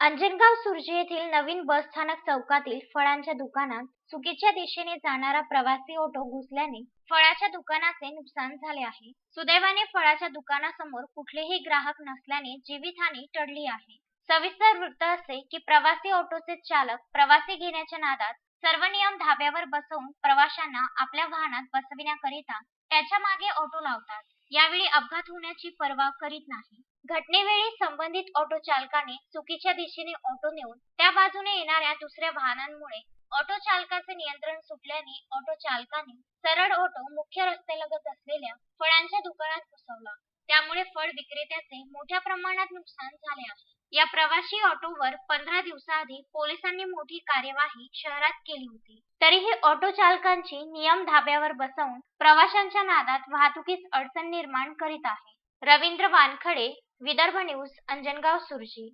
अंजनगाव सुर्जी येथील नवीन बस स्थानक चौकातील फळांच्या दुकानात चुकीच्या दिशेने जाणारा प्रवासी ऑटो घुसल्याने फळाच्या दुकानाचे नुकसान झाले आहे. सुदैवाने फळाच्या दुकानासमोर कुठलेही ग्राहक नसल्याने जीवितहानी टळली आहे. सविस्तर वृत्त असे की प्रवासी ऑटोचे चालक प्रवासी घेण्याच्या नादात सर्व नियम धाब्यावर बसवून प्रवाशांना आपल्या वाहनात बसविण्याकरिता त्याच्यामागे ऑटो लावतात. यावेळी अपघात होण्याची पर्वा करीत नाही. घटनेवेळी संबंधित ऑटो चालकाने चुकीच्या दिशेने ऑटो नेऊन त्या बाजूने येणाऱ्या दुसऱ्या वाहनांमुळे ऑटो चालकाचे नियंत्रण सुटल्याने ऑटो चालकाने सरळ ऑटो मुख्य रस्त्यालगत असलेल्या फळांच्या दुकानात घुसवला त्यामुळे फळ विक्रेत्याचे मोठ्या प्रमाणात नुकसान झाले आहे. या प्रवासी ऑटोवर पंधरा दिवसाआधी पोलिसांनी मोठी कार्यवाही शहरात केली होती. तरीही ऑटो चालकांची नियम धाब्यावर बसवून प्रवाशांच्या नादात वाहतुकीस अडचण निर्माण करीत आहे. रवींद्र वानखडे विदर्भ न्यूज अंजनगाव सुरजी.